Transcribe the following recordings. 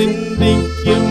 இது சிந்திக்கும் காலம்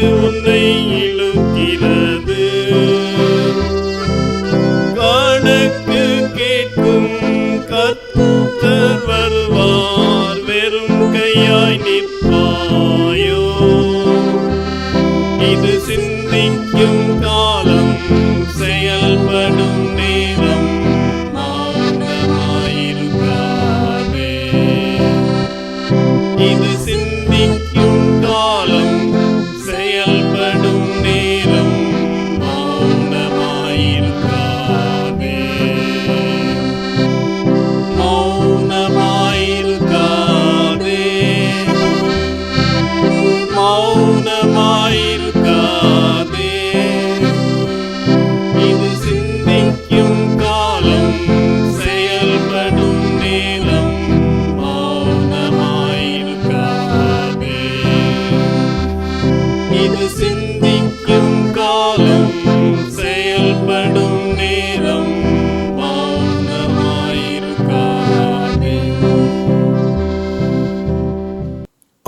உன்னை இழுக்கிறது. காணக்கு கேட்கும் கத்தர் வருவார். வெறும் கையாய் நிற்பாயோ. இது சிந்திக்கும் காலம் செயல்படும் நேரம் மௌனமாயிருக்காதே இது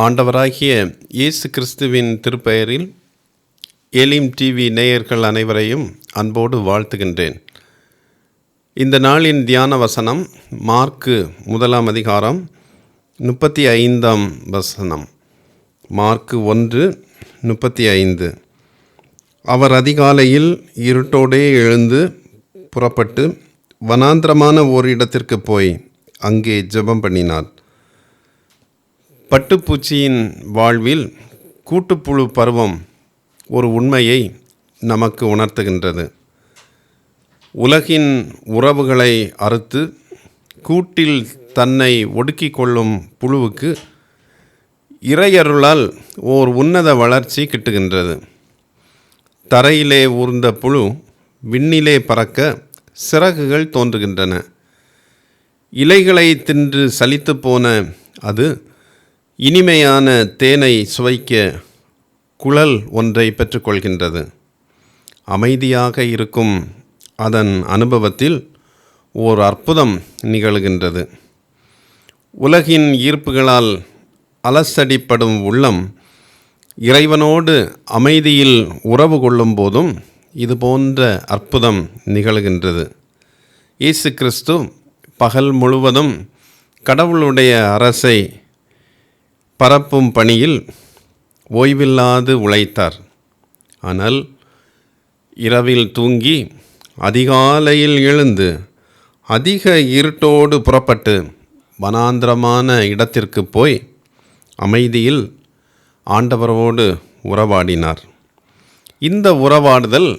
ஆண்டவராகிய இயேசு கிறிஸ்துவின் திருப்பெயரில் எலிம் டிவி நேயர்கள் அனைவரையும் அன்போடு வாழ்த்துகின்றேன். இந்த நாளின் தியான வசனம் மார்க்கு முதலாம் அதிகாரம் முப்பத்தி ஐந்தாம் வசனம். மார்க்கு ஒன்று முப்பத்தி ஐந்து அவர் அதிகாலையில் இருட்டோடே எழுந்து புறப்பட்டு வனாந்திரமான ஓரிடத்திற்கு போய் அங்கே ஜெபம் பண்ணினார். பட்டுப்பூச்சியின் வாழ்வில் கூட்டுப்புழு பருவம் ஒரு உண்மையை நமக்கு உணர்த்துகின்றது. உலகின் உறவுகளை அறுத்து கூட்டில் தன்னை ஒடுக்கிக் கொள்ளும் புழுவுக்கு இறையருளால் ஓர் உன்னத வளர்ச்சி கிட்டுகின்றது. தரையிலே ஊர்ந்த புழு விண்ணிலே பறக்க சிறகுகள் தோன்றுகின்றன. இலைகளை தின்று சலித்து போன அது இனிமையான தேனை சுவைக்க குழல் ஒன்றை பெற்றுக்கொள்கின்றது. அமைதியாக இருக்கும் அதன் அனுபவத்தில் ஓர் அற்புதம் நிகழ்கின்றது. உலகின் ஈர்ப்புகளால் அலசடிப்படும் உள்ளம் இறைவனோடு அமைதியில் உறவு கொள்ளும் போதும் இது போன்ற அற்புதம் நிகழ்கின்றது. இயேசு கிறிஸ்து பகல் முழுவதும் கடவுளுடைய அரசை பரப்பும் பணியில் ஓய்வில்லாது உழைத்தார். ஆனால் இரவில் தூங்கி அதிகாலையில் எழுந்து அதிக இருட்டோடு புறப்பட்டு வனாந்திரமான இடத்திற்கு போய் அமைதியில் ஆண்டவரோடு உறவாடினார். இந்த உறவாடுதல்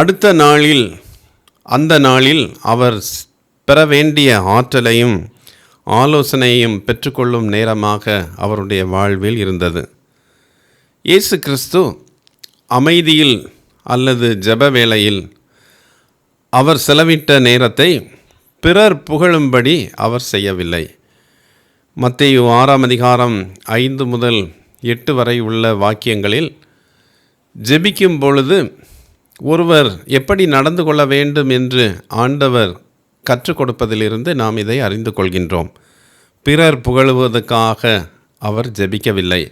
அடுத்த நாளில் அந்த நாளில் அவர் பெற வேண்டிய ஆற்றலையும் ஆலோசனையும் பெற்றுக்கொள்ளும் நேரமாக அவருடைய வாழ்வில் இருந்தது. இயேசு கிறிஸ்து அமைதியில் அல்லது ஜப வேளையில் அவர் செலவிட்ட நேரத்தை பிறர் புகழும்படி அவர் செய்யவில்லை. மத்தேயு ஆறாம் அதிகாரம் ஐந்து முதல் எட்டு வரை உள்ள வாக்கியங்களில் ஜெபிக்கும் பொழுது ஒருவர் எப்படி நடந்து கொள்ள வேண்டும் என்று ஆண்டவர் கற்றுக் கொடுப்பதிலிருந்து நாம் இதை அறிந்து கொள்கின்றோம். பிறர் புகழுவதற்காக அவர் ஜெபிக்கவில்லை.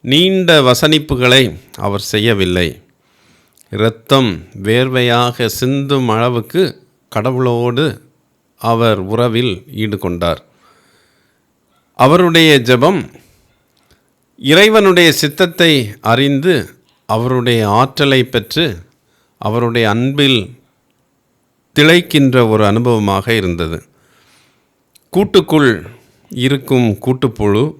நீண்ட வசனிப்புகளை அவர் செய்யவில்லை. இரத்தம் வேர்வையாக சிந்தும் அளவுக்கு கடவுளோடு அவர் உறவில் ஈடுகொண்டார். அவருடைய ஜெபம் இறைவனுடைய சித்தத்தை அறிந்து அவருடைய ஆற்றலை பெற்று அவருடைய அன்பில் திளைக்கின்ற ஒரு அனுபவமாக இருந்தது. கூட்டுக்குள் இருக்கும் கூட்டுப்புழு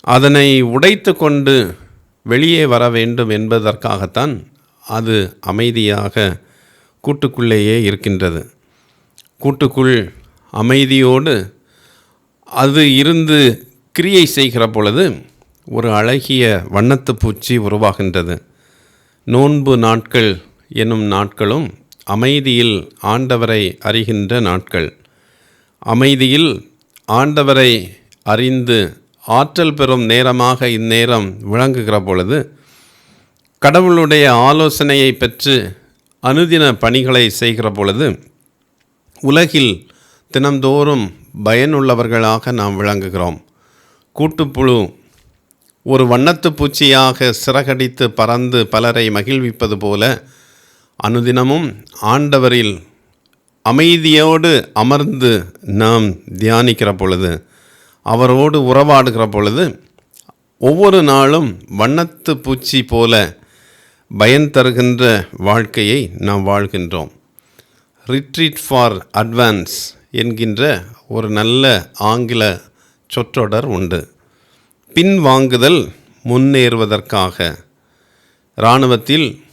அதனை உடைத்து கொண்டு வெளியே வர வேண்டும் என்பதற்காகத்தான் அது அமைதியாக கூட்டுக்குள்ளேயே இருக்கின்றது. கூட்டுக்குள் அமைதியோடு அது இருந்து கிரியை செய்கிற பொழுது ஒரு அழகிய வண்ணத்து பூச்சி உருவாகின்றது. நோன்பு நாட்கள் எனும் நாட்களும் அமைதியில் ஆண்டவரை அறிகின்ற நாட்கள். அமைதியில் ஆண்டவரை அறிந்து ஆற்றல் பெறும் நேரமாக இந்நேரம் விளங்குகிற பொழுது கடவுளுடைய ஆலோசனையை பெற்று அனுதின பணிகளை செய்கிற பொழுது உலகில் தினந்தோறும் பயனுள்ளவர்களாக நாம் விளங்குகிறோம். கூட்டுப்புழு ஒரு வண்ணத்து பூச்சியாக சிறகடித்து பறந்து பலரை மகிழ்விப்பது போல அனுதினமும் ஆண்டவரில் அமைதியோடு அமர்ந்து நாம் தியானிக்கிற பொழுது அவரோடு உறவாடுகிற பொழுது ஒவ்வொரு நாளும் வண்ணத்து பூச்சி போல பயன் தருகின்ற வாழ்க்கையை நாம் வாழ்கின்றோம். ரிட்ரீட் ஃபார் அட்வான்ஸ் என்கின்ற ஒரு நல்ல ஆங்கில சொற்றொடர் உண்டு. பின்வாங்குதல் முன்னேறுவதற்காக. இராணுவத்தில்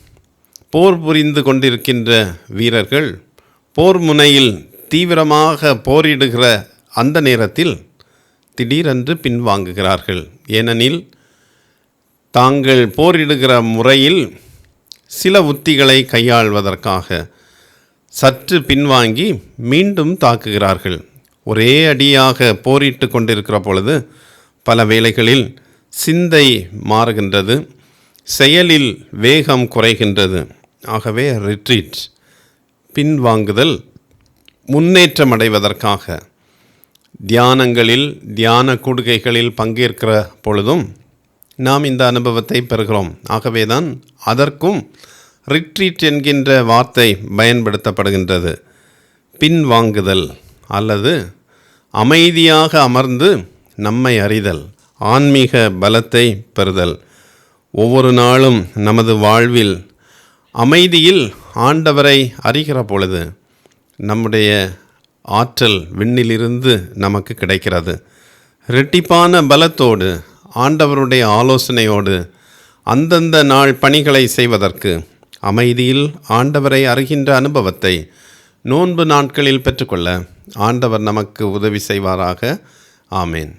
போர் புரிந்து கொண்டிருக்கின்ற வீரர்கள் போர் முனையில் தீவிரமாக போரிடுகிற அந்த நேரத்தில் திடீரென்று பின்வாங்குகிறார்கள். ஏனெனில் தாங்கள் போரிடுகிற முறையில் சில உத்திகளை கையாள்வதற்காக சற்று பின்வாங்கி மீண்டும் தாக்குகிறார்கள். ஒரே அடியாக போரிட்டு கொண்டிருக்கிற பொழுது பல வேளைகளில் சிந்தை மாறுகின்றது. செயலில் வேகம் குறைகின்றது. ஆகவே ரிட்ரீட் பின்வாங்குதல் முன்னேற்றம் அடைவதற்காக. தியானங்களில் தியான கூடுகைகளில் பங்கேற்கிற பொழுதும் நாம் இந்த அனுபவத்தை பெறுகிறோம். ஆகவேதான் அதற்கும் ரிட்ரீட் என்கின்ற வார்த்தை பயன்படுத்தப்படுகின்றது. பின்வாங்குதல் அல்லது அமைதியாக அமர்ந்து நம்மை அறிதல் ஆன்மீக பலத்தை பெறுதல். ஒவ்வொரு நாளும் நமது வாழ்வில் அமைதியில் ஆண்டவரை அறிகிற பொழுது நம்முடைய ஆற்றல் விண்ணிலிருந்து நமக்கு கிடைக்கிறது. ரெட்டிப்பான பலத்தோடு ஆண்டவருடைய ஆலோசனையோடு அந்தந்த நாள் பணிகளை செய்வதற்கு அமைதியில் ஆண்டவரை அறிகின்ற அனுபவத்தை நோன்பு நாட்களில் பெற்றுக்கொள்ள ஆண்டவர் நமக்கு உதவி செய்வாராக. ஆமேன்.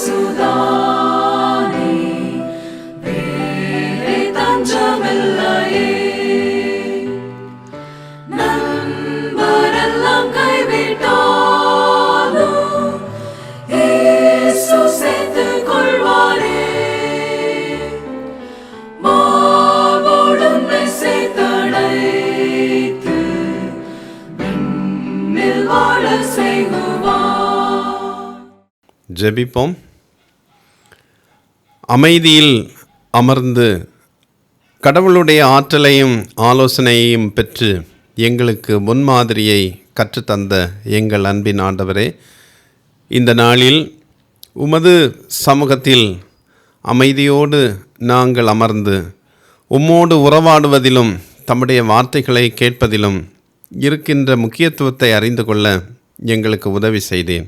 பாதுகாவலே சுதானே தஞ்சமில்லையே. நண்பரெல்லாம் கைவிட்டாலும் இயேசு கொள்வாரே. சேர்த்தடைத்து வாழ செய்குவார். ஜெபிப்போம். அமைதியில் அமர்ந்து கடவுளுடைய ஆற்றலையும் ஆலோசனையையும் பெற்று எங்களுக்கு முன்மாதிரியை கற்றுத்தந்த எங்கள் அன்பின் ஆண்டவரே இந்த நாளில் உமது சமூகத்தில் அமைதியோடு நாங்கள் அமர்ந்து உம்மோடு உறவாடுவதிலும் தம்முடைய வார்த்தைகளை கேட்பதிலும் இருக்கின்ற முக்கியத்துவத்தை அறிந்து கொள்ள எங்களுக்கு உதவி செய்தேன்.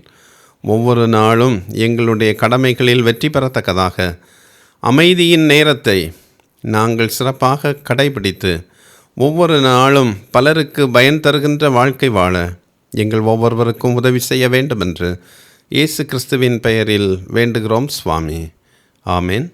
ஒவ்வொரு நாளும் எங்களுடைய கடமைகளில் வெற்றி பெறத்தக்கதாக. அமைதியின் நேரத்தை நாங்கள் சிறப்பாக கடைபிடித்து ஒவ்வொரு நாளும் பலருக்கு பயன் தருகின்ற வாழ்க்கை வாழ எங்கள் ஒவ்வொருவருக்கும் உதவி செய்ய வேண்டும் என்று இயேசு கிறிஸ்துவின் பெயரில் வேண்டுகிறோம் சுவாமி. ஆமேன்.